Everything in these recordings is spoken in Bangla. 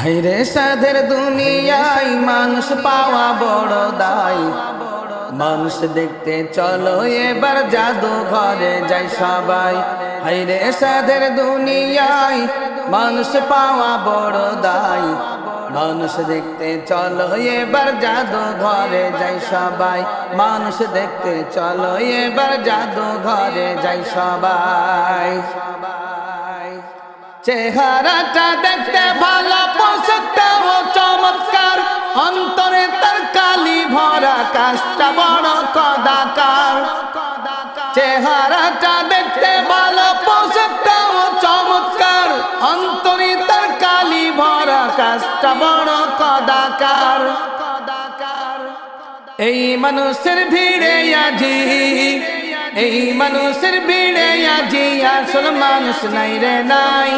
হাইরে সাধের দুনিয়ায় মানুষ পাওয়া বড় দায়। মানুষ দেখতে চলো, এবার জাদু ঘরে যাই সবাই। হাইরে সাধের দুনিয়ায় মানুষ পাওয়া বড় দায়। মানুষ দেখতে চলো, এবার জাদু ঘরে যাই সবাই। মানুষ দেখতে চলো, এবার জাদু ঘরে যাই সবাই। চেহারাটা দেখতে ভালো পোশাকটাও চমৎকার। অন্তরে তার কালি ভরা কাজটা বড় কদাকার। চেহারাটা দেখতে ভালো পোশাকটাও চমৎকার। অন্তরে তার কালি ভরা কাজটা বড় কদাকার। এই মানুষের ভিড়ে আজি এই মানুষের ভিড়ে আজি আসল মানুষ নাই রে নাই।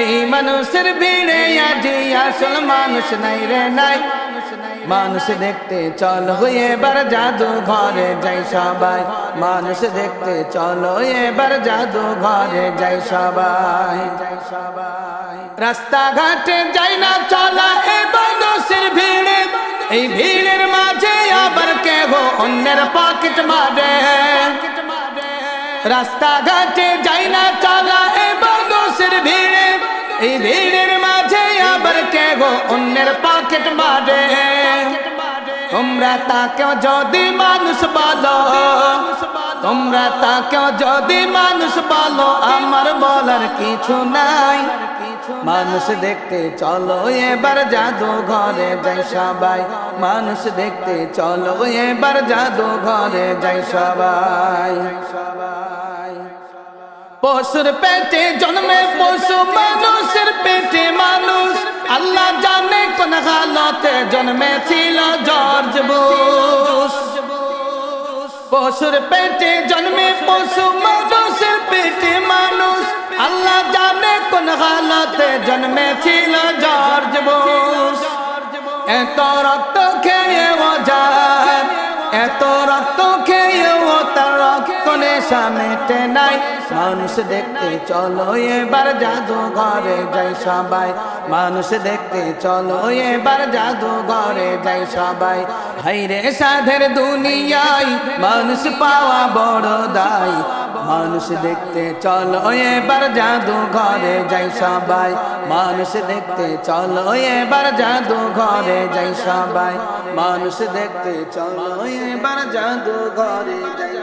এই মানুষের ভিড়ে আজি আসল মানুষ নাই রে নাই। মানুষ দেখতে চলো এবার জাদু ঘরে যাই সবাই। মানুষ দেখতে চলো এবার জাদু ঘরে যাই সবাই। রাস্তাঘাটে যাই না চলা এই মানুষের ভিড়ে। এই ভিড়ের গো অন্যের পকেট মারে রাস্তাঘাটে যাই না চলা এই মানুষের ভিড়ে এই ভিড়ের মাঝে আবার কে গো অন্যের পকেট মারে তোমরা তাকেও যদি মানুষ বলো তোমরা তাকেও যদি মানুষ বলো, আমার বলার কিছু নাই। মানুষ দেখতে চলো, এবার জাদু ঘরে যাই সবাই। মানুষ দেখতে চলো, এবার জাদু ঘরে যাই সবাই। পশুর পেটে জন্মে পশু, মানুষের পেটে মানুষ। আল্লাহ জানে কোন হালতে জন্মেছিল জর্জ বুশ। পশুর পেটে জন্মে পশু, মানুষের পেটে মানুষ। আল্লাহ জানে কোন হালতে জন্মেছিল জর্জ বোস এত রক্ত খেয়ে ও যায়, এত রক্ত খেয়ে নেশা মেটে নাই। মানুষ দেখতে চলো, এবার জাদু ঘরে যাই সবাই। মানুষ দেখতে চলো, এবার জাদু ঘরে যাই সবাই। হাইরে সাধের দুনিয়ায় মানুষ পাওয়া বড় দায়। মানুষ দেখতে চলো, এবার জাদু ঘরে যাই সবাই। মানুষ দেখতে চলো, এবার জাদু ঘরে যাই সবাই। মানুষ দেখতে চলো, এবার জাদু ঘরে যাই